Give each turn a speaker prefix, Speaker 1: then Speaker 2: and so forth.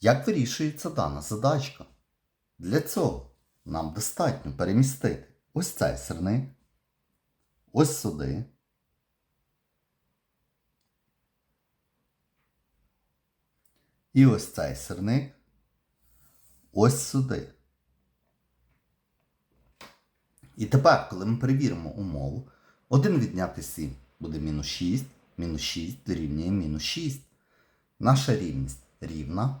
Speaker 1: Як вирішується дана задачка? Для цього нам достатньо перемістити ось цей сирник, ось сюди. І ось цей сирник ось сюди. І тепер, коли ми перевіримо умову, 1 відняти 7 буде мінус 6, мінус 6 дорівнює мінус 6. Наша рівність рівна,